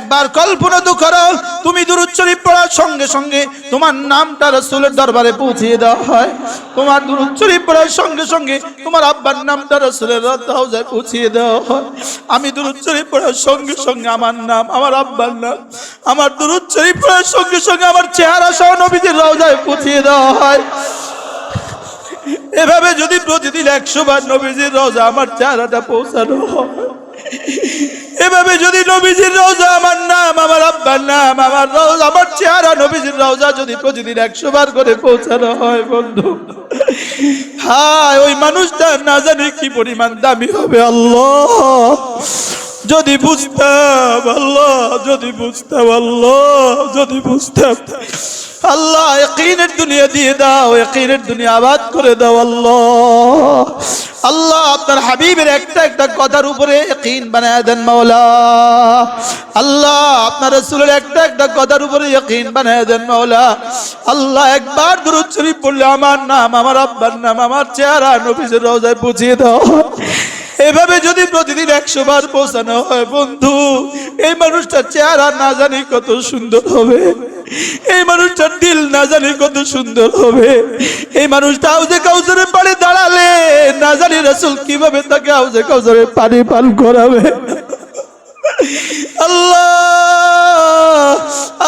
একবার কল্পনা তো করো, তুমি দুরুদ শরীফ পড়ার সঙ্গে সঙ্গে তোমার নামটা রসুলের দরবারে পৌঁছিয়ে দেওয়া হয়। তোমার দুরুদ শরীফ পড়ার সঙ্গে সঙ্গে তোমার আব্বার নামটা রসুলের রওজায় পৌঁছিয়ে দেওয়া হয়। আমি দুরুদ শরীফ পড়ার সঙ্গে সঙ্গে আমার নাম, আমার আব্বার নাম, আমার দুরুদ শরীফ পড়ার সঙ্গে সঙ্গে আমার চেহারা সহ নবীজির রওজায় পৌঁছিয়ে দেওয়া হয়। এভাবে যদি প্রতিদিন একশো বার নবীজির রওজা আমার চেহারাটা পৌঁছানো হয়। এভাবে যদি নবীজির রওজা আমার নাম, আমার আব্বার নাম, আমার রওজা, আমার চেহারা নবীজির রওজা যদি প্রতিদিন একশো বার করে পৌঁছানো হয়, বন্ধু। হায়, ওই মানুষটা না জানি কি পরিমাণ দামি হবে, আল্লাহ। যদি বুঝতাম আল্লাহ যদি বুঝতাম আল্লাহ যদি বুঝতাম আল্লাহ ইয়াকিনের দুনিয়া দিয়ে দাও ইয়াকিনের দুনিয়া আবাদ করে দাও আল্লাহ। আল্লাহ আপনার হাবিবের একটা একটা কথার উপরে ইয়াকিন বানায় দেন মাওলা। আল্লাহ আপনার রাসূলের একটা একটা কথার উপরে ইয়াকিন বানায় দেন মাওলা। আল্লাহ একবার দুরূদ শরীফ পড়লে আমার নাম, আমার আব্বার নাম, আমার চেহারা নবীজির রওজায় পৌঁছিয়ে দাও। এভাবে যদি প্রতিদিন একশো বার পৌঁছানো হয়, বন্ধু, এই মানুষটার চেহারা না জানি কত সুন্দর হবে। এই মানুষটার দিল না জানি কত সুন্দর হবে। এই মানুষটা হাউজে কাউজরে পাড়ে দাঁড়ালে, না জানি রাসুল কীভাবে তাকে হাউজে কাউজরে পানি পান করাবে। আল্লাহ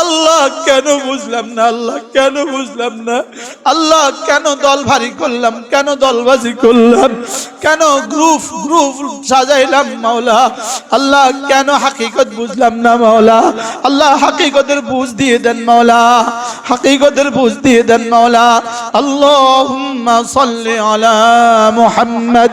আল্লাহ কেন বুঝলাম না, আল্লাহ কেন বুঝলাম না? আল্লাহ কেন দল ভারী করলাম, কেন দলবাজি করলাম? কেন গ্রুপ গ্রুপ সাজাইলাম মাওলা? আল্লাহ কেন হাকিকত বুঝলাম না মাওলা? আল্লাহ হাকিকতের বুঝ দিয়ে দেন মাওলা। হাকিকতের বুঝ দিয়ে দেন মাওলা। আল্লাহুম্মা সাল্লি আলা মুহাম্মদ।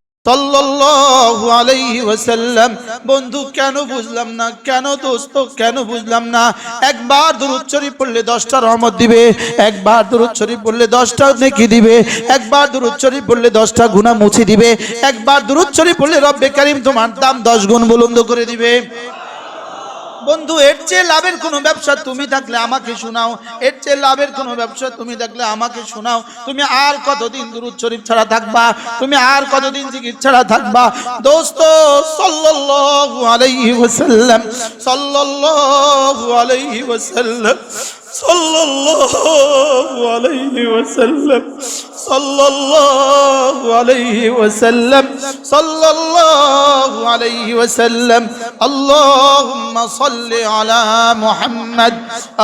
বন্ধু, কেন বুঝলাম না? কেন দোস্ত, কেন বুঝলাম না? একবার দুরূদ শরীফ পড়লে 10টা রহমত দিবে, একবার দুরূদ শরীফ পড়লে 10টা নেকি দিবে, একবার দুরূদ শরীফ পড়লে 10টা গুনাহ মুছে দিবে, একবার দুরূদ শরীফ পড়লে রব্বে কারীম তোমার দাম 10 গুণ বুলন্দ করে দিবে। বন্ধু, এর চেয়ে লাভের কোনো ব্যবসা তুমি থাকলে আমাকে শোনাও। এর চেয়ে লাভের কোনো ব্যবসা তুমি থাকলে আমাকে শোনাও। তুমি আর কতদিন দুরুদ শরীফ ছাড়া থাকবা? তুমি আর কতদিন জিকির ছাড়া থাকবা? দোস্ত, সাল্লাল্লাহু আলাইহি ওয়াসাল্লাম, সাল্লাল্লাহু আলাইহি ওয়াসাল্লাম সাল্লাল্লাহু আলাইহি ওয়াসাল্লাম, সাল্লাল্লাহু আলাইহি ওয়াসাল্লাম, সাল্লাল্লাহু আলাইহি ওয়াসাল্লাম, আল্লাহুম্মা সাল্লি আলা মুহাম্মদ,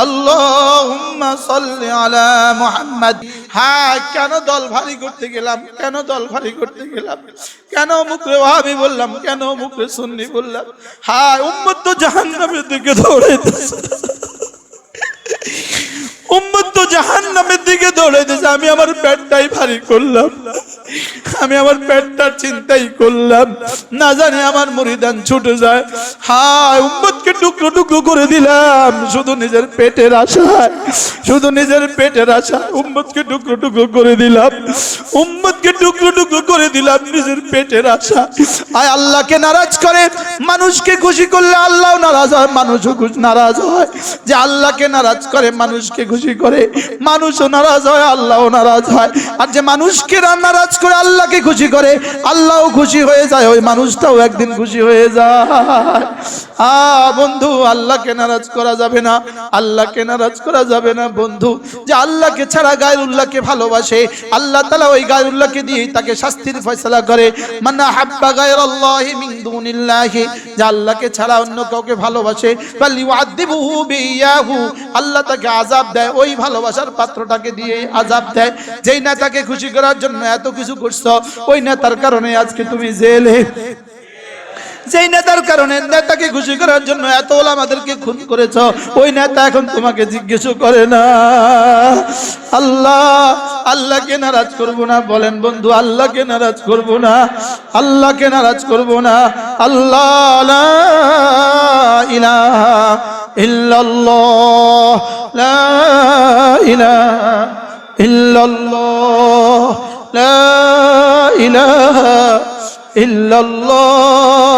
আল্লাহুম্মা সাল্লি আলা মুহাম্মদ। হ্যাঁ কেন দল ভারী করতে গেলাম? কেন দল ভারী করতে গেলাম? কেন মুখে ওয়াহাবি বললাম? কেন মুখে সুন্নি বললাম? হ্যাঁ উম্মত তো জাহান্নামের দিকে দৌড়াইতেছে। উম্মত তো জাহান্নামের দিকে দৌড়াইতেছে আমি আমার পেটটাই ভারী করলাম আমি আমার পেটটার চিন্তাই করলাম না। জানি আমার মরিদান ছুটে যায়। হায়, উম্মতকে টুকরো টুকরো করে দিলাম। শুধু নিজের পেটের আশায়, শুধু নিজের পেটের আশা উম্মতকে টুকরো টুকরো করে দিলাম। উম্মতকে টুকরো টুকরো করে দিলাম নিজের পেটের আশা আয়, আল্লাহকে নারাজ করে। মানুষকে খুশি করলে আল্লাহ নারাজ হয়, মানুষও নারাজ হয়। যে আল্লাহকে নারাজ করে, মানুষকে খুশি করে মানুষও নারাজ হয়, আল্লাহও নারাজ হয়। আর যে মানুষকে নারাজ করে আল্লাহকে খুশি করে, আল্লাহও খুশি হয়ে যায়, ওই মানুষটাও একদিন খুশি হয়ে যায়। আ, বন্ধু, আল্লাহকে নারাজ করা যাবে না, আল্লাহকে নারাজ করা যাবে না, বন্ধু। যে আল্লাহকে ছাড়া গায়রুল্লাহকে ভালোবাসে, আল্লাহ তাআলা ওই গায়রুল্লাহকে দিয়ে তাকে শাস্তির ফয়সালা করে। মান্না হাব্বা গায়রাল্লাহি মিন দুনিল্লাহি, যে আল্লাহকে ছাড়া অন্য কাউকে ভালোবাসে। আল্লাহ তাকে আজাব দেয়। ওই ভালোবাসার পাত্রটাকে দিয়ে আজাব দেয়। যেই নেতাকে খুশি করার জন্য এত কিছু করছ, ওই নেতার কারণে আজকে তুমি জেলে। যেই নেতার কারণে নেতাকে খুশি করার জন্য এত আমাদেরকে খুন করেছ, ওই নেতা এখন তোমাকে জিজ্ঞেস করে না। আল্লাহ, আল্লাহকে নারাজ করব না, বলেন বন্ধু, আল্লাহকে নারাজ করব না, আল্লাহকে নারাজ করব না। আল্লাহ ইলাহা ইল্লাল্লাহ, লা লা ইল্লাল্লাহ।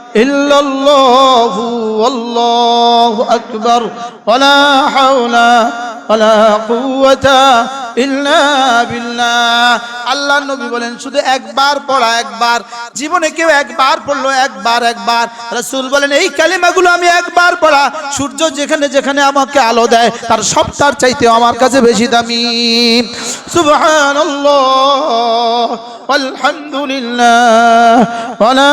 إلا الله والله أكبر ولا حول ولا قوة إلا بالله আল্লাহ নবী বলেন শুধু একবার পড়া একবার জীবনে কেউ একবার পড়লো একবার একবার রাসূল বলেন এই কালিমাগুলো আমি একবার পড়া সূর্য যেখানে যেখানে আমাকে আলো দেয় তার সবটার চাইতে আমার কাছে বেশি দামি সুবহানাল্লাহ আলহামদুলিল্লাহ ওয়ালা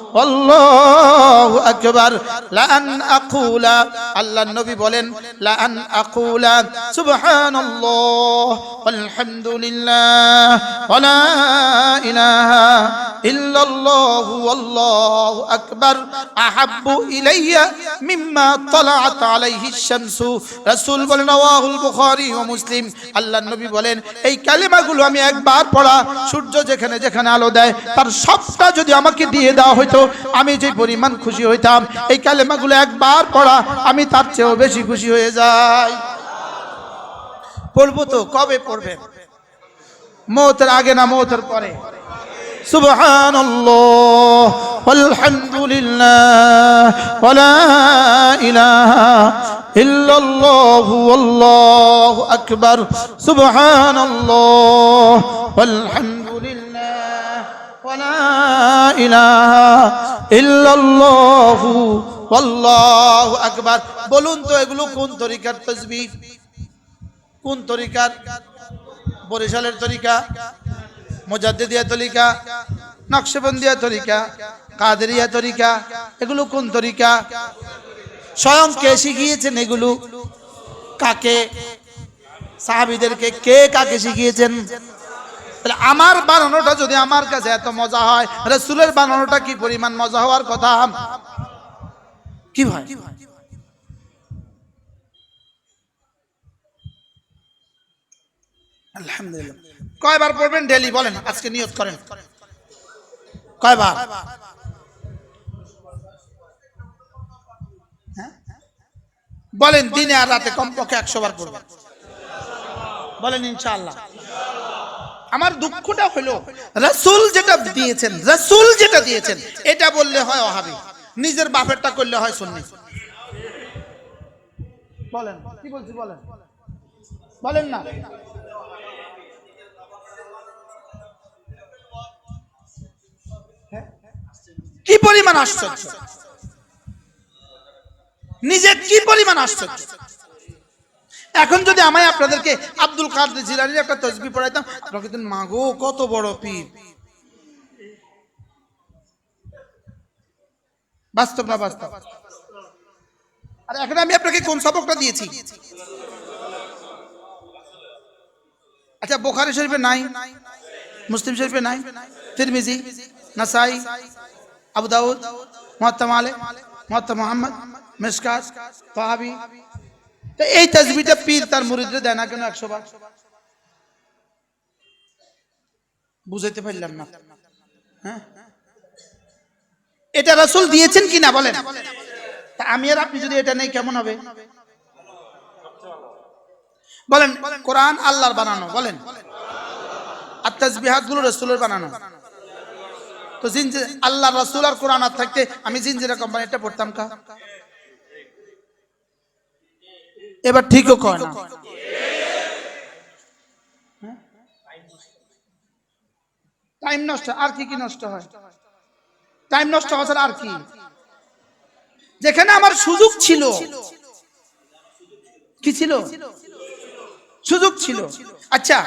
আল্লাহু আকবার। লা আন আকুলা। আল্লাহর নবী বলেন লা আন আকুলা। সুবহানাল্লাহ। আলহামদুলিল্লাহ। ওয়ালা ইলাহা ইল্লাল্লাহ আল্লাহু আকবার। আহাব্বু ইলাইয়া মিম্মা তালাআত আলাইহি শামসু। রাসূল বলেন, রাওয়াহুল বুখারী ও মুসলিম। আল্লাহর নবী বলেন, এই কালিমাগুলো আমি একবার পড়া। সূর্য যেখানে যেখানে আলো দেয়, তার সবটা যদি আমাকে দিয়ে দেওয়া হতো আমি যে পরিমাণ খুশি হইতাম এই কালেমাগুলো একবার পড়া আমি তার চেয়েও বেশি খুশি হয়ে যাই পড়বো তো কবে পড়বেন মৌতের আগে না মৌতের পরে سبحان الله والحمد لله ولا إله إلا الله والله أكبر سبحان الله والحمد لله ولا إله إلا الله والله أكبر বলুন তো এগুলো কোন তরিকার তসবিহ কোন তরিকার বরিশালের তরিকা মোজাদ্দিদিয়া তরিকা নকশবন্দিয়া তরিকা কাদেরিয়া তরিকা এগুলো কোন তরিকা স্বয়ং কে শিখিয়েছেন এগুলো কাকে সাহাবিদেরকে কে কাকে শিখিয়েছেন আমার বানানোটা যদি আমার কাছে এত মজা হয়, রসুলের বানানোটা কি পরিমাণ মজা হওয়ার কথা? কি ভাই? আলহামদুলিল্লাহ। কয়বার পড়বেন? ডেলি বলেন, আজকে নিয়ত করেন। কয়বার? হ্যাঁ? বলেন, দিনে আর রাতে কমপক্ষে একশো বার পড়বেন। বলেন, ইনশাআল্লাহ। আমার দুঃখটা হলো, রসুল যেটা দিয়েছেন, রসুল যেটা দিয়েছেন, এটা বললে হয় অহাবি। নিজের বাপেরটা করলে হয় শুননি বলেন, কি বলছি বলেন? বলেন না। কি পরিমাণ আশ্চর্য? নিজে কি পরিমাণ আশ্চর্য? এখন যদি আমায় আপনাদেরকে আব্দুল কাদের জিলানির একটা তসবি পড়াইতাম, আপনারা কিন্তু মাগো, কত বড় পীর। বাস্তব না বাস্তব? আর, এখন আমি আপনাকে কোন সবকটা দিয়েছি? আচ্ছা বোখারি শরীফে নাই, মুসলিম শরীফে নাই, তিরমিজি, নাসাই, আবু দাউদ মুহাত্তা মালে মুহাত্তা মোহাম্মদ, মিসকাত, তাহাবি এই তাজবিটা পীর তার মুরিদরে দেয় না কেন একশো বার বুঝাইতে পারলাম না। হ্যাঁ? এটা রাসূল দিয়েছেন কিনা বলেন? আমি আর আপনি যদি এটা নেই, কেমন হবে? বলেন, কোরআন আল্লাহর বানানো, বলেন। আর তাজবিহাতগুলো রসুলের বানানো। তো জিনজি আল্লাহ রসুল আর কোরআন আর থাকতে আমি জিনজিরা কোম্পানিটা পড়তাম কা? এবার ঠিকও কয় না। টাইম নষ্ট, আর কি কি নষ্ট হয়? টাইম নষ্ট হওয়া আর কি? যেখানে আমার সুযোগ ছিল। কি ছিল? সুযোগ ছিল। আচ্ছা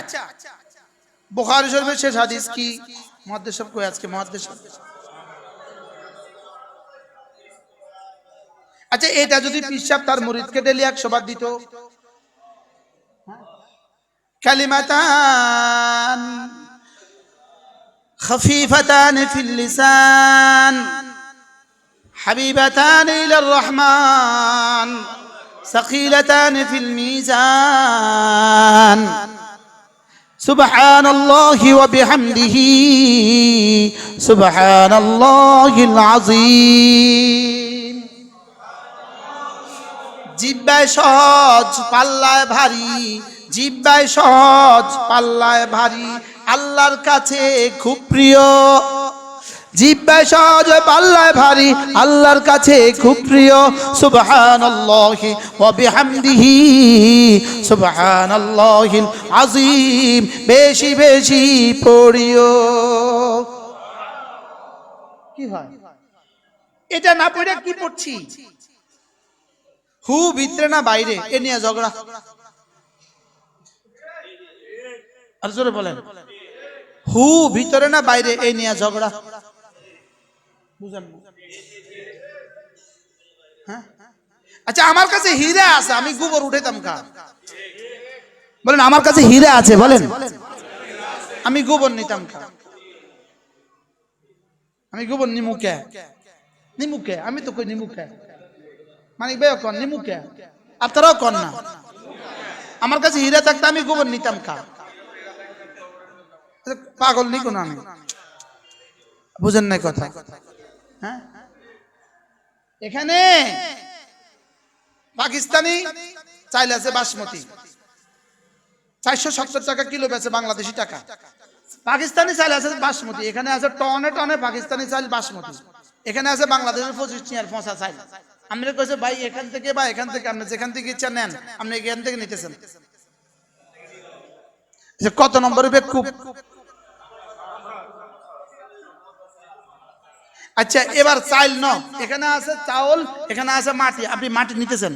বোখারি শরীফের শেষ হাদিস কি? মহাদ্দেশ সব কই আজকে? মহাদ্দেশ আচ্ছা এটা যদি পিসাব তার মুরিদকে ডেলি একশো বার দিত কালিমাতান خفيفتان في اللسان حبيبتان إلى الرحمن ثقيلتان في الميزان سبحان الله وبحمده سبحان الله العظيم জিব্বায় সহজ পাল্লায় ভারী। জিব্বায় সহজ পাল্লায় ভারী। আল্লাহর কাছে খুব প্রিয়। জিব্বায় সহজ পাল্লায় ভারী। আল্লাহর কাছে খুব প্রিয়। সুবহানাল্লাহি ওয়া বিহামদিহি। সুবহানাল্লাহিল আযীম। বেশি বেশি পড়িও। কি হয়? এটা না পড়ে কি পড়ছি? হু ভিতরে না বাইরে? এ নিয়ে ঝগড়া। আর বলেন। হু ভিতরে না বাইরে? এ নিয়ে ঝগড়া। বুঝেন। হ্যাঁ? আচ্ছা আমার কাছে হিরে আছে, আমি গোবর উঠেতাম কা বলেন, আমার কাছে হিরে আছে, বলেন। আমি গোবর নিতাম কা আমি গোবর নিমুকে নিমুকে আমি তো কই নিমুকে মানিক ভাই কন নিমুকে আপনারাও কন না? আমার কাছে হীরা থাকতে আমি গোবর নিতাম কা পাগল নি কোন আমি। বুঝেন নাই কথা। হ্যাঁ? এখানে পাকিস্তানি চাইলে আছে বাসমতি। চারশো সত্তর টাকা কিলো বেচে বাংলাদেশি টাকা। পাকিস্তানি চাল আছে বাসমতি। এখানে আছে টনে টনে পাকিস্তানি চাল বাসমতি। এখানে আছে বাংলাদেশের পঁচিশ টিয়ার পঁচা চাল আমি কইছে, ভাই, এখান থেকে বা এখান থেকে, আপনি যেখান থেকে ইচ্ছা নেন, আপনি এখান থেকে নিতেছেন। কত নম্বরে বেকুব আচ্ছা এবার চাইল ন। এখানে আছে চাউল, এখানে আছে মাটি, আপনি মাটি নিতেছেন।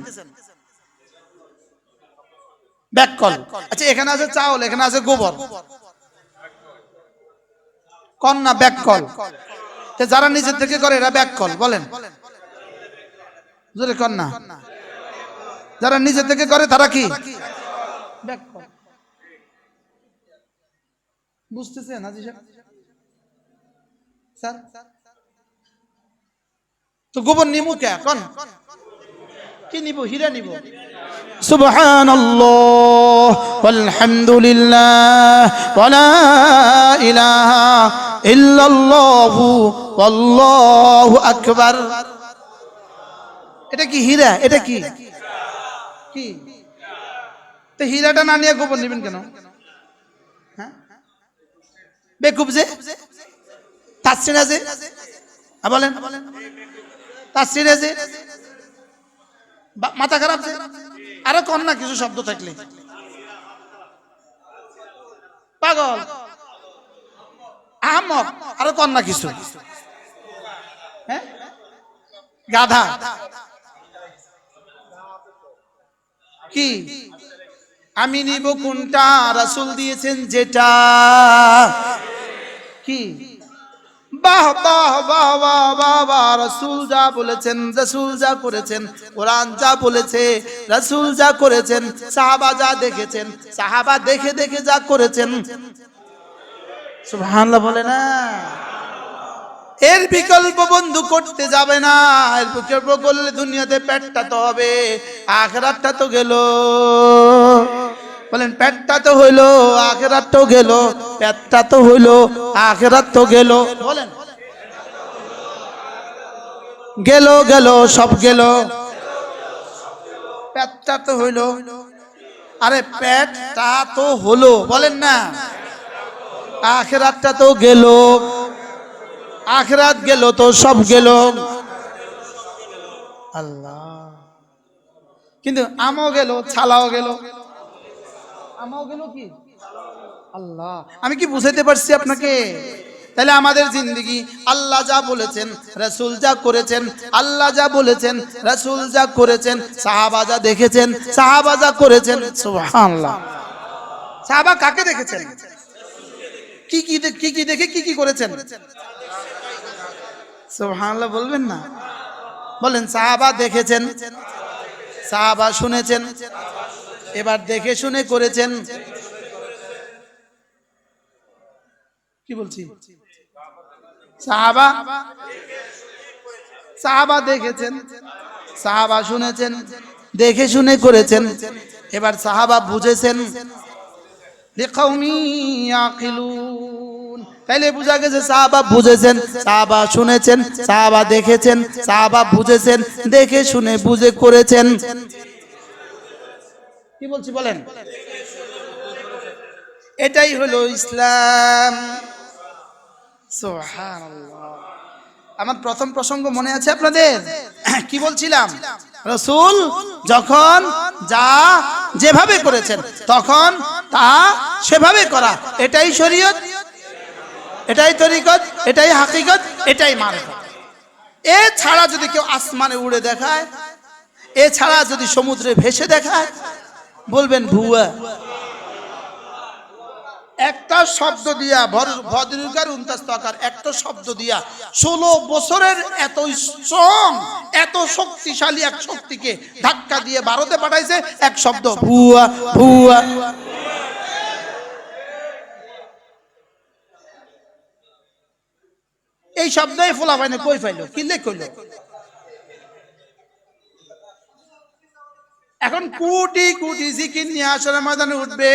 ব্যাককল আচ্ছা এখানে আছে চাউল, এখানে আছে গোবর। কন্যা ব্যাককল যারা নিজের থেকে করে, এরা ব্যাককল বলেন। জোরে কন্যা যারা নিজের থেকে করে তারা কি ব্যাককল বুঝতেছেন হাজি সাহেব? স্যার তো গোবর নিমু কে কন কি নিব হীরা নিব سبحان الله والحمد لله ولا إله إلا الله والله أكبر এটা কি হীরা? এটা কি? কি? তো হীরাটা না নিয়ে গোবর নেবেন কেন? হ্যাঁ? বেকুব যে? তাসিরা যে বলেন। তাসিরা যে মাথা খারাপ যে? আরও কন না কিছু শব্দ থাকলে? পাগল। আহমক। আরও কন না কিছু? হ্যাঁ? গাধা। কি? আমি নিব কোনটা? রাসুল দিয়েছেন যেটা। কি? বাহ বাহ বাহ বাহ বাহ বাহ, রসুল যা বলেছেন, রসুল যা করেছেন, কোরআন যা বলেছে, রসুল যা করেছেন, সাহাবা যা দেখেছেন, সাহাবা দেখে দেখে যা করেছেন। সুবহানাল্লাহ বলে না। এর বিকল্প বন্ধু করতে যাবে না। এর বিকল্প করলে দুনিয়াতে পেটটা তো হবে, আখরাতটা তো গেল। বলেন, পেটটা তো হইল, আখেরাত তো গেল, পেটটা তো হইল, আখেরাত তো গেল। বলেন। গেল গেল, সব গেল। পেটটা তো হইল। আরে, পেটটা তো হলো, বলেন না। আখেরাতটা তো গেল। আখরাত গেল তো সব গেল। আল্লাহ। কিন্তু আমও গেল, ছালাও গেল। আমাও গেল কি? আল্লাহ। আমি কি বুঝাইতে পারছি আপনাকে? তাহলে আমাদের জিন্দগি, আল্লাহ যা বলেছেন, রাসূল যা করেছেন, আল্লাহ যা বলেছেন, রাসূল যা করেছেন, সাহাবা যা দেখেছেন, সাহাবা যা করেছেন সাহাবা কাকে দেখেছেন? কি কি কি কি দেখে কি কি করেছেন? সুবহানাল্লাহ, বলবেন না? বলেন, সাহাবা দেখেছেন? সাহাবা শুনেছেন? এবার দেখে শুনে করেছেন? কি বলছি? সাহাবা? সাহাবা দেখেছেন? সাহাবা শুনেছেন? দেখে শুনে করেছেন? এবার সাহাবা বুঝেছেন? লিকাউমি ইয়াকিলুন তাইলে বোঝা গেছে সাহাবা বুঝেছেন, সাহাবা শুনেছেন, সাহাবা দেখেছেন, সাহাবা বুঝেছেন, দেখে শুনে বুঝে করেছেন। কি বলছি বলেন? এটাই হলো ইসলাম। আমার প্রথম প্রসঙ্গ মনে আছে আপনাদের? কি বলছিলাম? রসুল যখন যা যেভাবে করেছেন, তখন তা সেভাবে করা। এটাই শরীয়ত। এটাই তরিকত, এটাই হাকিকত, এটাই মারফত এ ছাড়া যদি কেউ আসমানে উড়ে দেখায় এ ছাড়া যদি সমুদ্রে ভেসে দেখায়, বলবেন ভুয়া। একটা শব্দ দিয়া ভদ্রিকার উনতাস্তকার একটা শব্দ দিয়া ষোলো বছরের এত স্ট্রং এত শক্তিশালী এক শক্তিকে ধাক্কা দিয়ে ভারতে পাঠাইছে, এক শব্দ, ভুয়া ভুয়া। এই শব্দই ফোলা পাইনি কই পাইলো? কি লেখ কইলো এখন কোটি কোটি জিকির নিয়ে আসলে ময়দানে উঠবে।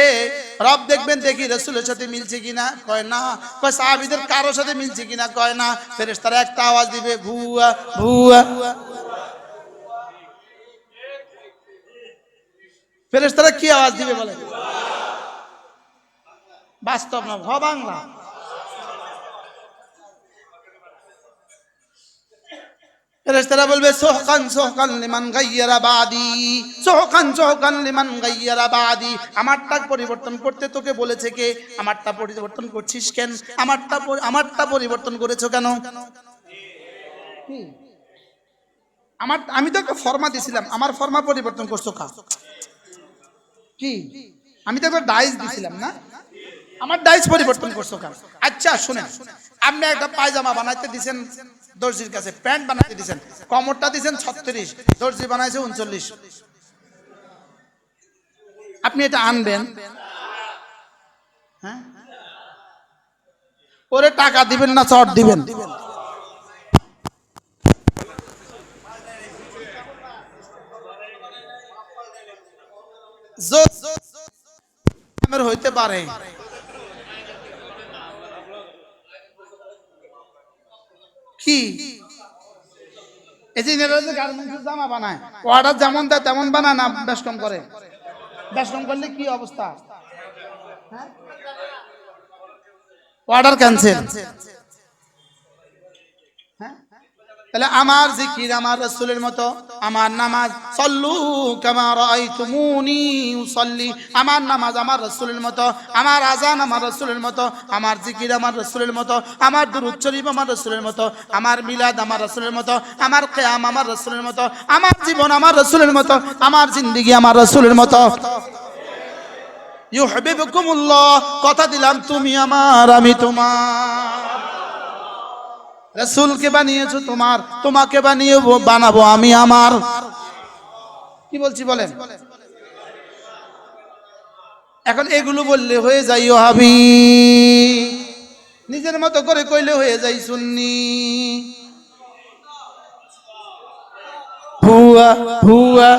রব দেখবেন দেখি রসুলের সাথে মিলছে কিনা, কয় না। কয় সাহাবিদের কারোর সাথে মিলছে কিনা, কয় না। ফেরেস তারা একটা আওয়াজ দিবে, ভুয়া ভুয়া। ফেরেস তারা কি আওয়াজ দিবে বলে বাস্তব না হ বাংলা ফেরেশতারা বলবে, সোহকান সোহকান লিমান গাইয়ারা বাদি, সোহকান সোহকান লিমান গাইয়ারা বাদি। আমারটা পরিবর্তন করতে তোকে বলেছে কে? আমারটা পরিবর্তন করছিস কেন? আমারটা আমারটা পরিবর্তন করেছ কেন? আমার, আমি তো একটা ফর্মা দিছিলাম। আমার ফর্মা পরিবর্তন করছ কা কি? আমি তো একটা ডাইস দিছিলাম না? আমার ডাইস পরিবর্তন করছ কেন আচ্ছা শুনেন আপনি একটা পায়জামা বানাইতে দিছেন দর্জির কাছে প্যান্ট বানাইতে দিছেন কমরটা দিছেন ছত্রিশ দর্জি বানাইছে উনচল্লিশ আপনি এটা আনবেন হ্যাঁ ওরে টাকা দিবেন না চট দিবেন হইতে পারে কি? এই যে গার্মেন্টসের জামা বানায় অর্ডার যেমন দেয় তেমন বানায় না, বেশ করে। কম করলে কি অবস্থা? অর্ডার ক্যান্সেল তাহলে আমার জিকির আমার রসুলের মতো, আমার নামাজ, সল্লু কামা রাআইতুমুনি উসাল্লি। আমার নামাজ আমার রসুলের মতো, আমার আজান আমার রসুলের মতো, আমার জিকির আমার রসুলের মতো, আমার দুরূদ শরীফ আমার রসুলের মতো, আমার মিলাদ আমার রসুলের মতো, আমার কিয়াম আমার রসুলের মতো, আমার জীবন আমার রসুলের মতো, আমার জিন্দেগি আমার রসুলের মতো। ইউহিবুকুমুল্লাহ কথা দিলাম তুমি আমার, আমি তোমার। রসুলকে বানিয়েছো তোমার, তোমাকে বানিয়ে বানাবো আমি আমার। কি বলছি বলেন? এখন এগুলো বললে হয়ে যাই ও হাবি নিজের মতো করে কইলে হয়ে যাই সুন্নি। ভুয়া ভুয়া।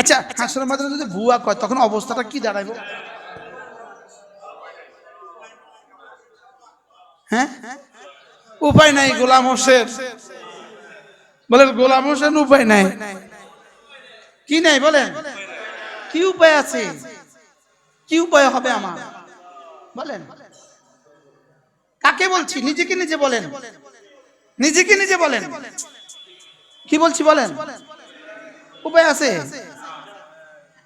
আচ্ছা হাসরের মাধ্যমে যদি ভুয়া কয়, তখন অবস্থাটা কি দাঁড়াইব? হ্যাঁ? উপায় নাই গোলাম হোসেন। বলেন, গোলাম হোসেন উপায় নাই। কি নাই বলেন? কি উপায় আছে? কি উপায় হবে আমার? বলেন। কাকে বলছি? নিজেকে নিজে বলেন। নিজেকে নিজে বলেন। কি বলছি বলেন? উপায় আছে?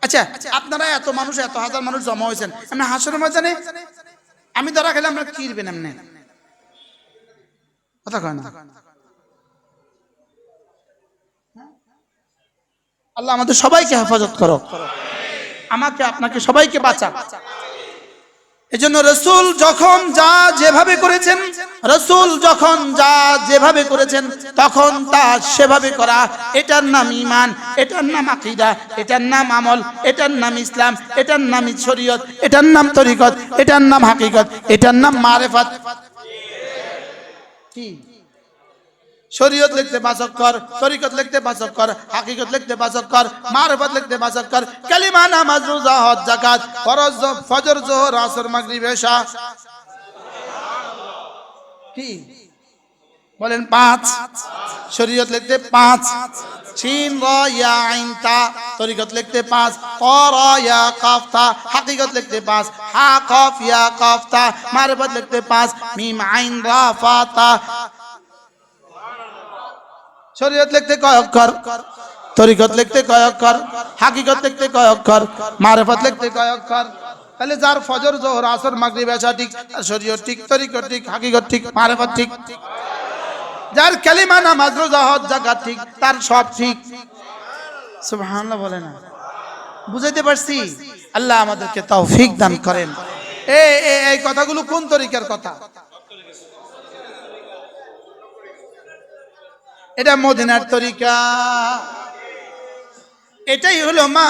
আচ্ছা আপনারা এত মানুষ, এত হাজার মানুষ জমা হয়েছেন। আমি হাসনের ময়দানে আমি ধরা খেলে আমরা কিরবেন এমনি? না? আল্লাহ আমাদের সবাইকে হেফাজত করো আমাকে, আপনাকে সবাইকে বাঁচা এজন্য রসুল যখন যা যেভাবে করেছেন, রসুল যখন যা যেভাবে করেছেন, তখন তা সেভাবে করা। এটার নাম ইমান এটার নাম আকিদা, এটার নাম আমল, এটার নাম ইসলাম, এটার নাম শরীয়ত, এটার নাম তরিকত, এটার নাম হাকিকত, এটার নাম মারেফাত। শরীয়ত লিখতে বাচক কর, তরিকত লিখতে বাচক কর, হাকিকত লিখতে বাচক কর, মারফত লিখতে বাচক কর, কালিমা, নামাজ, রোজা, হজ, যাকাত, ফরজ, ফজর, জোহর, আসর, মাগরিব, এশা। কি? বলেন পাঁচ। শরীয়ত লিখতে পাঁচ। সিন র ইয়া, আইন, তা। তরিকত লিখতে পাঁচ। ক, র, ইয়া, কাফ, তা। হাকিকত লিখতে পাঁচ। হা, কফ, ইয়া, কাফ, তা। মারফত লিখতে পাঁচ। মিম, আইন, রা, ফা, তা। শরীয়ত লিখতে কয় অক্ষর তরিকত লিখতে কয় অক্ষর হাকিকত লিখতে কয় অক্ষর মারেফত লিখতে কয় অক্ষর তাহলে যার ফজর, জোহর, আসর, মাগরিব, এশা ঠিক শরীয়ত ঠিক, তরিকত ঠিক, হাকিকত ঠিক, মারেফত ঠিক। যার কালিমা নামাজ, রোজা, হজ জাকাত ঠিক, তার সব ঠিক। সুবহানাল্লাহ বলে না। বুঝাইতে পারছি? আল্লাহ আমাদেরকে তৌফিক দান করেন। এই এই এই কথাগুলো কোন তরিকার কথা? এটা মদিনার তরিকা। এটাই হলো মা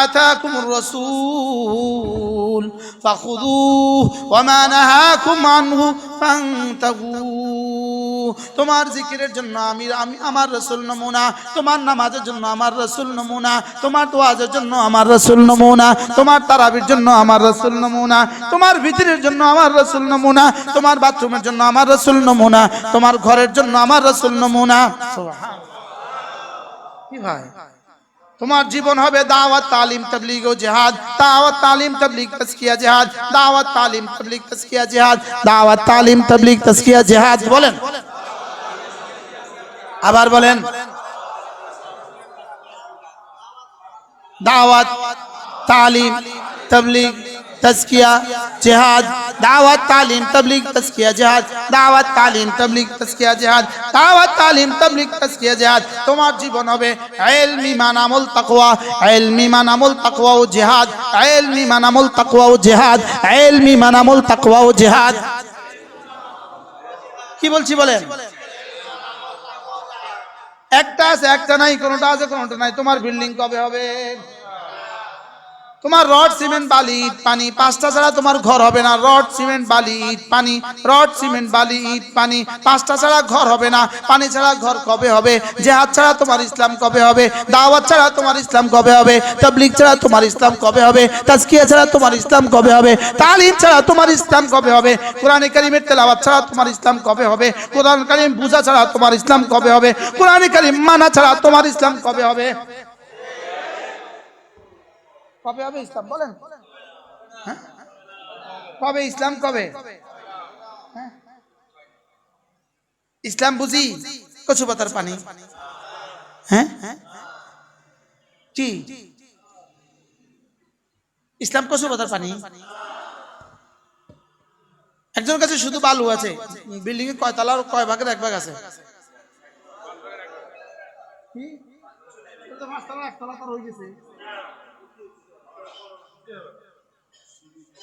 আতাকুমুর রাসূল। ফাখুদুহু ওয়া মা নাহাকুম আনহু ফান্তাহু তোমার জিকিরের জন্য আমি আমি আমার রসুল নমুনা, তোমার নামাজের জন্য আমার রসুল নমুনা, তোমার দোয়াজের জন্য আমার রসুল নমুনা, তোমার তারাবির জন্য আমার রসুল নমুনা, তোমার ভিতরের জন্য আমার রসুল নমুনা, তোমার বাথরুমের জন্য আমার রসুল নমুনা, তোমার ঘরের জন্য আমার রসুল নমুনা। কি ভাই? তোমার জীবন হবে দাওয়াত, তালিম, তবলিগ ও জিহাদ। দাওয়াত, তালিম, তবলিগ তাসকিয়া জিহাদ। দাওয়াত, তালিম, তবলিগ তাসকিয়া জিহাদ। দাওয়াত, তালিম, তবলিগ তাসকিয়া জিহাদ। বলেন। আবার বলেন। দাওয়াত, তালিম, তবলিগ তসকিয়া জিহাদ। দাওয়াত, তালিম, তবলিগ তসকিয়া জিহাদ। দাওয়াত, তালিম, তবলিগ তসকিয়া জিহাদ। দাওয়াত, তালিম, তবলিগ তসকিয়া জিহাদ। তোমার জীবন হবে ইলমি মান আমল তাকওয়া। ইলমি মান আমল তাকওয়া ও জিহাদ। ইলমি মান আমল তাকওয়া ও জিহাদ। ইলমি মান আমল তাকওয়া ও জিহাদ। কি বলছি বলেন? একটা আছে একটা নাই কোনোটা আছে কোনোটা নাই। তোমার বিল্ডিং কবে হবে? তোমার রড, সিমেন্ট বালি ইট পানি। পাঁচটা ছাড়া তোমার ঘর হবে না। রড, সিমেন্ট বালি ইট পানি। রড, সিমেন্ট বালি ইট পানি। পাঁচটা ছাড়া ঘর হবে না। পানি ছাড়া ঘর কবে হবে? জেহাদ ছাড়া তোমার ইসলাম কবে হবে? দাওয়াত ছাড়া তোমার ইসলাম কবে হবে? তাবলিগ ছাড়া তোমার ইসলাম কবে হবে? তাজকিয়া ছাড়া তোমার ইসলাম কবে হবে? তালিম ছাড়া তোমার ইসলাম কবে হবে? কোরআনে কারিমের তেলাওয়াত ছাড়া তোমার ইসলাম কবে হবে? কোরআন কারিম বুঝা ছাড়া তোমার ইসলাম কবে হবে? কোরআনে কারিম মানা ছাড়া তোমার ইসলাম কবে হবে? কবে হবে ইসলাম? বলেন। হ্যাঁ? কবে ইসলাম কবে? হ্যাঁ? ইসলাম বুঝি? কচু পাতার পানি। হ্যাঁ? ইসলাম কচু পাতার পানি। একজন কাছে শুধু বালু আছে। বিল্ডিং এ কয় তলার কয় ভাগের এক ভাগ আছে? কি? একতলা তার হয়ে গেছে।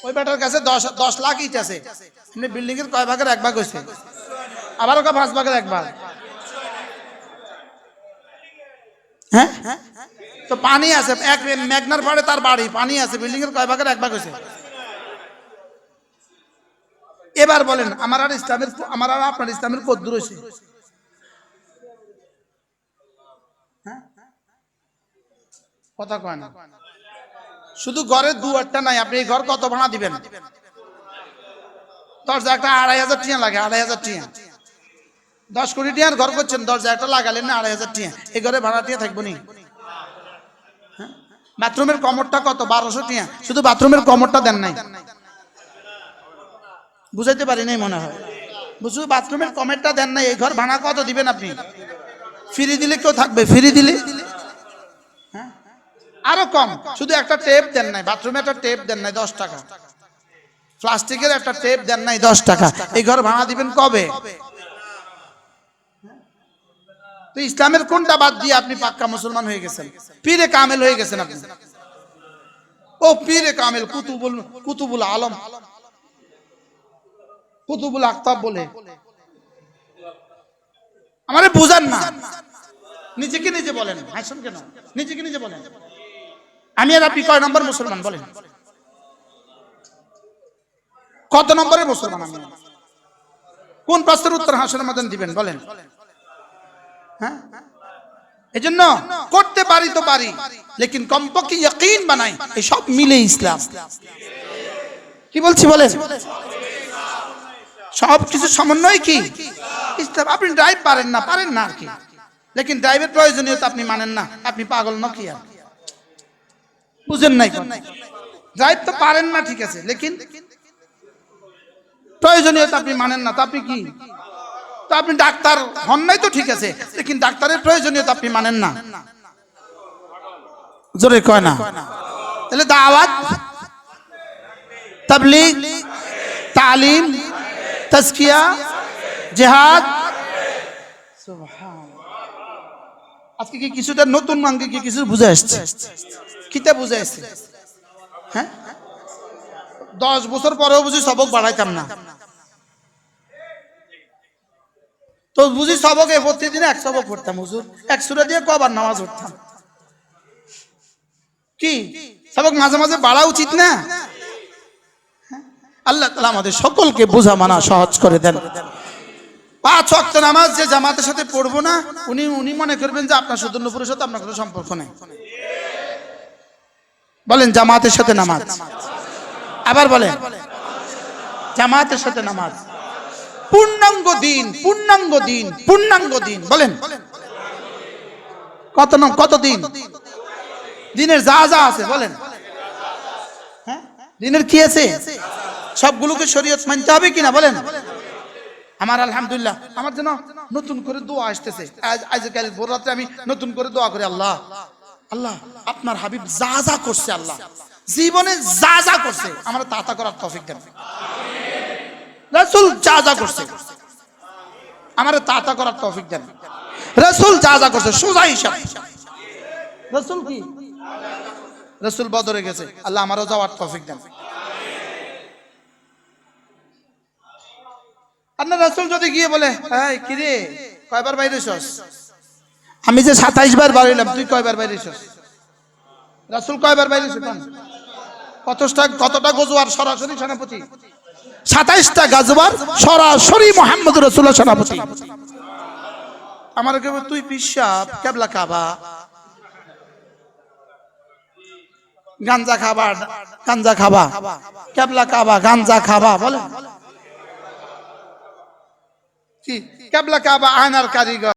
ওই বেটার কাছে দশ দশ লাখ ইট আছে। বিল্ডিং এর কয় ভাগের এক ভাগ হয়েছে আবার ওকে পাঁচ ভাগের এক ভাগ। হ্যাঁ? তো পানি আছে, এক মেঘনার পাড়ে তার বাড়ি, পানি আছে বিল্ডিং এর কয় ভাগের এক ভাগ হয়েছে এবার বলেন, আমার আর ইসলামের আমার আর আপনার ইসলামের কদ্দুর হয়েছে হ্যাঁ? কথা কয় না। শুধু ঘরের দুয়ারটা নাই, আপনি এই ঘর কত ভাড়া দিবেন? দরজা একটা আড়াই হাজার টিয়া লাগে, আড়াই হাজার টিয়া। দশ কোটি টিয়ার ঘর করছেন দরজা একটা লাগালেন না আড়াই হাজার টিয়া। এই ঘরে ভাড়া টিয়া থাকব নি? হ্যাঁ? বাথরুমের কমরটা কত? বারোশো টিয়া। শুধু বাথরুমের কমরটা দেন নাই। বুঝাইতে পারি নাই মনে হয়। শুধু বাথরুমের কমেরটা দেন নাই, এই ঘর ভাড়া কত দিবেন আপনি? ফ্রি দিলে কেউ থাকবে, ফ্রি দিলে? হ্যাঁ? আরও কম। শুধু একটা টেপ দেন নাই বাথরুমে একটা টেপ দেন নাই, দশ টাকা। প্লাস্টিকের একটা টেপ দেন নাই, দশ টাকা। এই ঘর ভাড়া দিবেন কবে? তো ইসলামের কোনটা বাদ দিয়ে আপনি পাক্কা মুসলমান হয়ে গেছেন? পীরে কামেল হয়ে গেছেন আপনি। ও পীরে কামেল, কুতুবুল কুতুবুল আলম। কুতুবুল আক্তাব বলে। আমারে বুঝান না। নিজেকে নিজে বলেন। হাসুন কেন? নিজেকে নিজে বলেন। আমি আর আপনি কয় নম্বর মুসলমান বলেন? কত নম্বরের মুসলমান আমি? কোন প্রশ্নের উত্তর হাসনের মতন দিবেন, বলেন? হ্যাঁ? এই জন্য করতে পারি তো পারি, লেকিন কমপক্ষে ইয়াকিন বানাই, এই সব মিলে ইসলাম। কি বলছি বলেন? সব কিছু সমন্বয় কি? ইসলাম। আপনি ড্রাইভ পারেন না পারেন না আর কি। লেকিন ড্রাইভের প্রয়োজনীয়তা আপনি মানেন না, আপনি পাগল ন কি। আর বুঝেন নাই তো পারেন না, ঠিক আছে, লেকিন প্রয়োজনীয়তা আপনি মানেন না, তা আপনি কি? তো আপনি ডাক্তার হন নাই তো ঠিক আছে, লেকিন ডাক্তারের প্রয়োজনীয়তা আপনি মানেন না। জোরে কয় না। তাহলে দাওয়াত, তাবলিগ, তালিম, তাজকিয়া, জেহাদ। আজকে কি কিছুটা নতুন মাঙ্গে কি কিছু বুঝে আসছে? কিতা বুঝে আসছে হ্যাঁ? দশ বছর পরেও বুঝি সবক বাড়াইতাম না। তো বুঝি সবকে প্রতিদিন এক সবক পড়তাম হুজুর। এক সুরা দিয়ে কবার নামাজ পড়তাম। কি? সবক মাঝে মাঝে বাড়া উচিত না? হ্যাঁ? আল্লাহ তালা আমাদের সকলকে বোঝা মানা সহজ করে দেন। পাঁচ ওয়াক্ত নামাজ যে জামাতের সাথে পড়ব না, উনি উনি মনে করবেন যে আপনার সুদর্ণপুরের সাথে আপনার কোনো সম্পর্ক নেই। বলেন, জামাতের সাথে নামাজ। আবার বলেন, জামাতের সাথে নামাজ। পূর্ণাঙ্গ দিন পূর্ণাঙ্গ দিন পূর্ণাঙ্গ দিন, বলেন। কত নাম কত দিন? দিনের যা যা আছে, বলেন। হ্যাঁ? দিনের কি আছে? সবগুলোকে শরীয়ত মানতে হবে কিনা, বলেন। আমার আলহামদুলিল্লাহ, আমার জন্য নতুন করে দোয়া আসতেছে। আজ, আজকাল ভোর রাত্রে আমি নতুন করে দোয়া করি, আল্লাহ। আল্লাহ, আপনার হাবিব যা যা করছে আল্লাহ। জীবনে যা যা করছে, আমার তাতা করার তৌফিক দেন। রাসূল যা যা করছে, আমার তাতা করার তৌফিক দেন। রাসূল যা যা করছে, সোজা হিসাব। রাসূল কি? রাসূল বদরে গেছে, আল্লাহ আমারও যাওয়ার তৌফিক দেন। আপনার রাসূল যদি গিয়ে বলে হ্যাঁ কিরে, কয়বার বাইরে হইছস আমি যে সাতাইশ বার বাড়াইলাম, তুই কয়বার বাইরে হইছস রাসূল কয়বার বাইরে হইছে কতটা কতটা গজওয়ার সরাসরি সেনাপতি? সাতাইশটা গাজওয়ার সরাসরি মোহাম্মদ রসুল্লাহ সেনাপতি। আমার তুই পিসাব কেবলা কাবা, গাঞ্জা খাবা গাঞ্জা খাবা, কেবলা কাবা, গাঞ্জা খাবা বলে কি? কেবলা কাবা, আয়নার কারিগর।